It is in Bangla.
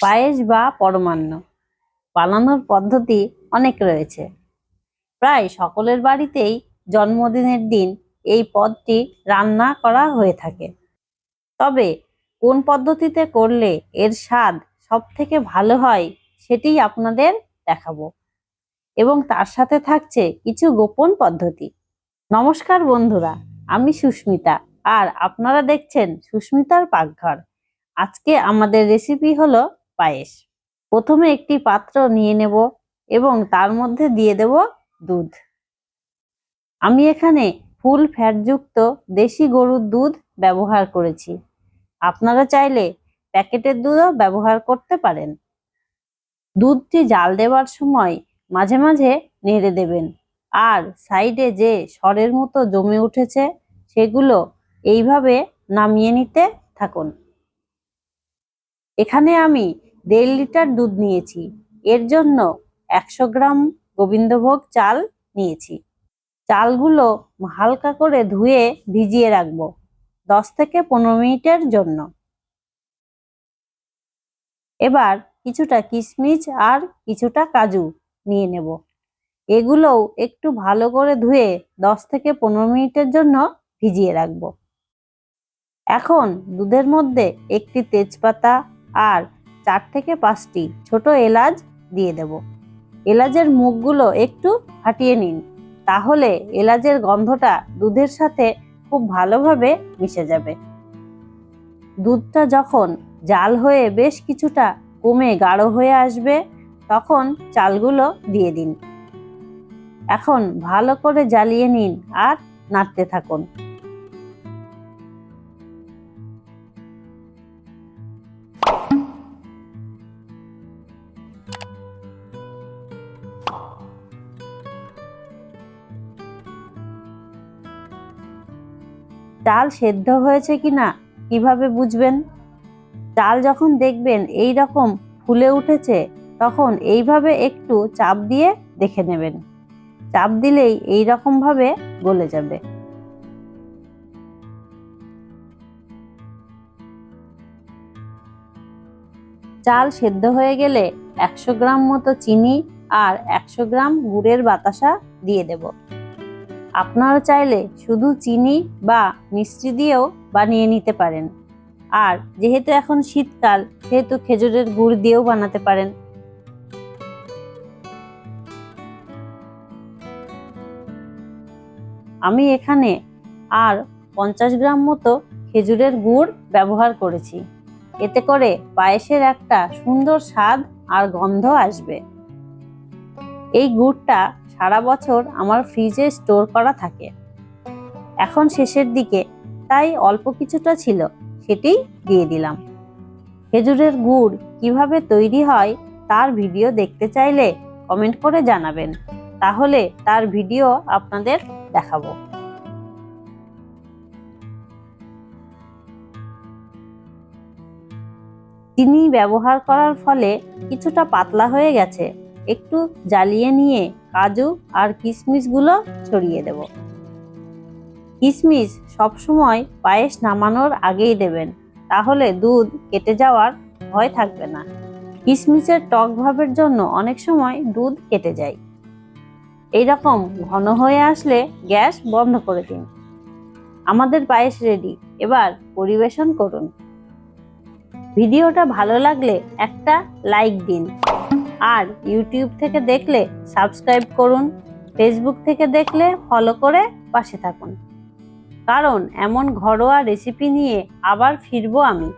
পায়েস বা পরমান্ন। বানানোর পদ্ধতি অনেক রয়েছে। প্রায় সকলের বাড়িতেই জন্মদিনের দিন এই পদটি রান্না করা হয়ে থাকে। তবে কোন পদ্ধতিতে করলে এর স্বাদ সব থেকে ভালো হয় সেটি আপনাদের দেখাবো। এবং তার সাথে থাকছে কিছু গোপন পদ্ধতি। নমস্কার বন্ধুরা, আমি সুস্মিতা আর আপনারা দেখছেন সুস্মিতার পাকঘর। আজকে আমাদের রেসিপি হলো পায়েস। প্রথমে একটি পাত্র নিয়ে নেব এবং তার মধ্যে দিয়ে দেব দুধ। আমি এখানে ফুল ফ্যাটযুক্ত দেশি গরুর দুধ ব্যবহার করেছি। আপনারা চাইলে প্যাকেটের দুধও ব্যবহার করতে পারেন। দুধটি জাল দেওয়ার সময় মাঝে মাঝে নেড়ে দেবেন। আর সাইডে যে সরের মতো জমে উঠেছে সেগুলো এইভাবে নামিয়ে নিতে থাকুন। এখানে আমি দেড় লিটার দুধ নিয়েছি। এর জন্য একশো গ্রাম গোবিন্দভোগ চাল নিয়েছি। চালগুলো হালকা করে ধুয়ে ভিজিয়ে রাখব দশ থেকে পনেরো মিনিটের জন্য। এবার কিছুটা কিশমিশ আর কিছুটা কাজু নিয়ে নেব। এগুলোও একটু ভালো করে ধুয়ে দশ থেকে পনেরো মিনিটের জন্য ভিজিয়ে রাখব। এখন দুধের মধ্যে একটি তেজপাতা আর চার থেকে পাঁচটি ছোট এলাচ দিয়ে দেব। এলাচের মুখগুলো একটু ফাটিয়ে নিন, তাহলে এলাচের গন্ধটা দুধের সাথে খুব ভালোভাবে মিশে যাবে। দুধটা যখন জাল হয়ে বেশ কিছুটা কমে গাঢ় হয়ে আসবে, তখন চালগুলো দিয়ে দিন। এখন ভালো করে জ্বালিয়ে নিন আর নাড়তে থাকুন। চাল সেদ্ধ হয়েছে কিনা কীভাবে বুঝবেন? চাল যখন দেখবেন এই রকম ফুলে উঠেছে, তখন এইভাবে একটু চাপ দিয়ে দেখে নেবেন। চাপ দিলেই এই রকম ভাবে গলে যাবে। চাল সেদ্ধ হয়ে গেলে একশো গ্রাম মতো চিনি আর একশো গ্রাম গুড়ের বাতাসা দিয়ে দেব। আপনারা চাইলে শুধু চিনি বা মিষ্টি দিয়েও বানিয়ে নিতে পারেন। আর যেহেতু এখন শীতকাল, সেহেতু খেজুরের গুড় দিয়েও বানাতে পারেন। আমি এখানে আর পঞ্চাশ গ্রাম মতো খেজুরের গুড় ব্যবহার করেছি। এতে করে পায়েসের একটা সুন্দর স্বাদ আর গন্ধ আসবে। এই গুড়টা সারা বছর আমার ফ্রিজে স্টোর করা থাকে। এখন শেষের দিকে তাই অল্প কিছুটা ছিল, সেটি দিয়ে দিলাম। খেজুরের গুড় কীভাবে তৈরি হয় তার ভিডিও দেখতে চাইলে কমেন্ট করে জানাবেন। তাহলে তার ভিডিও আপনাদের দেখাবো। চিনি ব্যবহার করার ফলে কিছুটা পাতলা হয়ে গেছে। একটু জ্বালিয়ে নিয়ে কাজু আর কিশমিশগুলো ছড়িয়ে দেব। কিশমিশ সবসময় পায়েস নামানোর আগেই দেবেন, তাহলে দুধ কেটে যাওয়ার ভয় থাকবে না। কিশমিশের টক ভাবের জন্য অনেক সময় দুধ কেটে যায়। এই রকম ঘন হয়ে আসলে গ্যাস বন্ধ করে দিন। আমাদের পায়েস রেডি, এবার পরিবেশন করুন। ভিডিওটা ভালো লাগলে একটা লাইক দিন। আর ইউটিউব থেকে দেখলে সাবস্ক্রাইব করুন ফেসবুক থেকে দেখলে ফলো করে পাশে থাকুন। কারণ এমন ঘরোয়া রেসিপি নিয়ে আবার ফিরবো আমি।